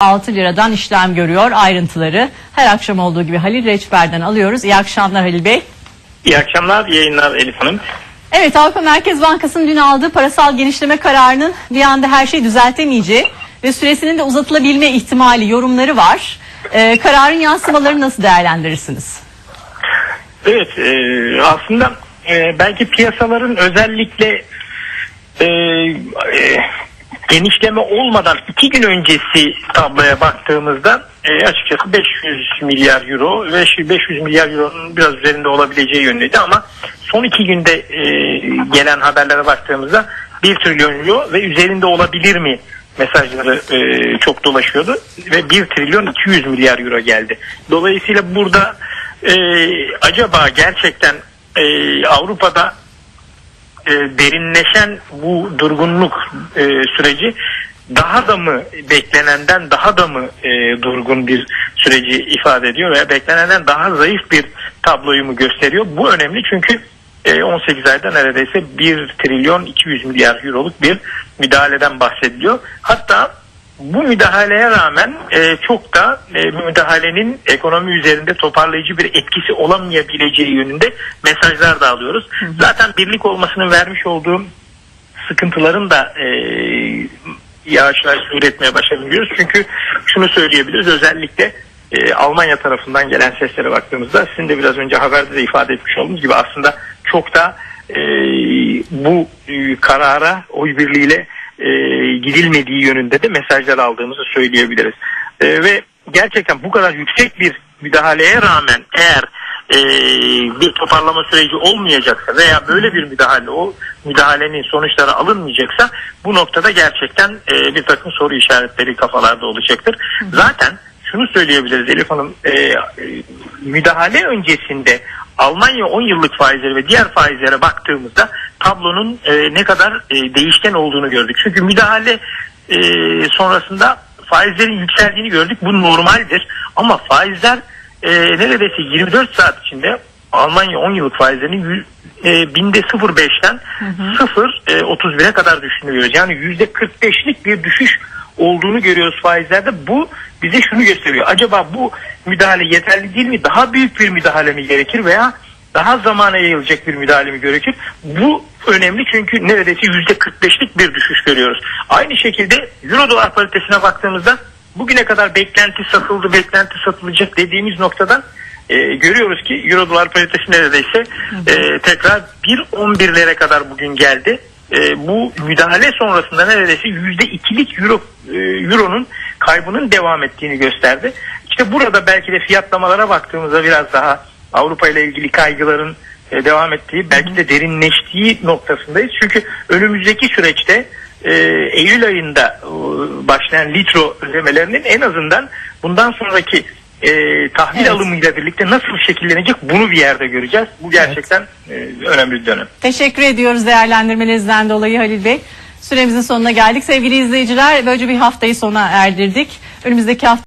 6 liradan işlem görüyor ayrıntıları. Her akşam olduğu gibi Halil Reçber'den alıyoruz. İyi akşamlar Halil Bey. İyi akşamlar, iyi yayınlar Elif Hanım. Evet Avrupa Merkez Bankası'nın dün aldığı parasal genişleme kararının bir anda her şeyi düzeltemeyeceği ve süresinin de uzatılabilme ihtimali yorumları var. Ee, kararın yansımalarını nasıl değerlendirirsiniz? Evet, e, aslında e, belki piyasaların özellikle e, genişleme olmadan iki gün öncesi tabloya baktığımızda e, açıkçası 500 milyar euro ve şu 500 milyar euronun biraz üzerinde olabileceği yönündeydi ama son iki günde e, gelen haberlere baktığımızda 1 trilyon euro ve üzerinde olabilir mi mesajları e, çok dolaşıyordu ve 1 trilyon 200 milyar euro geldi. Dolayısıyla burada e, acaba gerçekten e, Avrupa'da e, derinleşen bu durgunluk e, süreci daha da mı beklenenden daha da mı e, durgun bir süreci ifade ediyor veya beklenenden daha zayıf bir tabloyu mu gösteriyor? Bu önemli çünkü e, 18 ayda neredeyse 1 trilyon 200 milyar euroluk bir müdahaleden bahsediliyor. Hatta bu müdahaleye rağmen e, çok da e, müdahalenin ekonomi üzerinde toparlayıcı bir etkisi olamayabileceği yönünde mesajlar da alıyoruz. Zaten birlik olmasının vermiş olduğu sıkıntıların da e, yavaş yavaş üretmeye başladığını görüyoruz. Çünkü şunu söyleyebiliriz özellikle e, Almanya tarafından gelen seslere baktığımızda sizin de biraz önce haberde de ifade etmiş olduğunuz gibi aslında çok da e, bu e, karara oy birliğiyle gidilmediği yönünde de mesajlar aldığımızı söyleyebiliriz. E, ve gerçekten bu kadar yüksek bir müdahaleye rağmen eğer e, bir toparlama süreci olmayacaksa veya böyle bir müdahale o müdahalenin sonuçları alınmayacaksa bu noktada gerçekten e, bir takım soru işaretleri kafalarda olacaktır. Zaten şunu söyleyebiliriz Elif Hanım e, müdahale öncesinde Almanya 10 yıllık faizleri ve diğer faizlere baktığımızda tablonun e, ne kadar e, değişken olduğunu gördük. Çünkü müdahale e, sonrasında faizlerin yükseldiğini gördük. Bu normaldir. Ama faizler e, neredeyse 24 saat içinde Almanya 10 yıllık faizlerinin yü- e, binde 0.5'ten 0.31'e kadar düştüğünü görüyoruz. Yani %45'lik bir düşüş olduğunu görüyoruz faizlerde. Bu bize şunu gösteriyor. Acaba bu müdahale yeterli değil mi? Daha büyük bir müdahale mi gerekir veya daha zamana yayılacak bir müdahale mi gerekir? Bu önemli çünkü neredeyse %45'lik bir düşüş görüyoruz. Aynı şekilde Euro dolar paritesine baktığımızda bugüne kadar beklenti satıldı, beklenti satılacak dediğimiz noktadan e, görüyoruz ki Euro dolar paritesi neredeyse e, tekrar 1.11'lere kadar bugün geldi. E, bu müdahale sonrasında neredeyse %2'lik Euro, e, Euro'nun kaybının devam ettiğini gösterdi. İşte burada belki de fiyatlamalara baktığımızda biraz daha Avrupa ile ilgili kaygıların e, devam ettiği belki de derinleştiği noktasındayız. Çünkü önümüzdeki süreçte e, Eylül ayında e, başlayan litro ödemelerinin en azından bundan sonraki e, tahvil Evet. alımıyla birlikte nasıl şekillenecek bunu bir yerde göreceğiz. Bu gerçekten e, önemli bir dönem. Teşekkür ediyoruz değerlendirmelerinizden dolayı Halil Bey. Süremizin sonuna geldik. Sevgili izleyiciler böylece bir haftayı sona erdirdik. Önümüzdeki hafta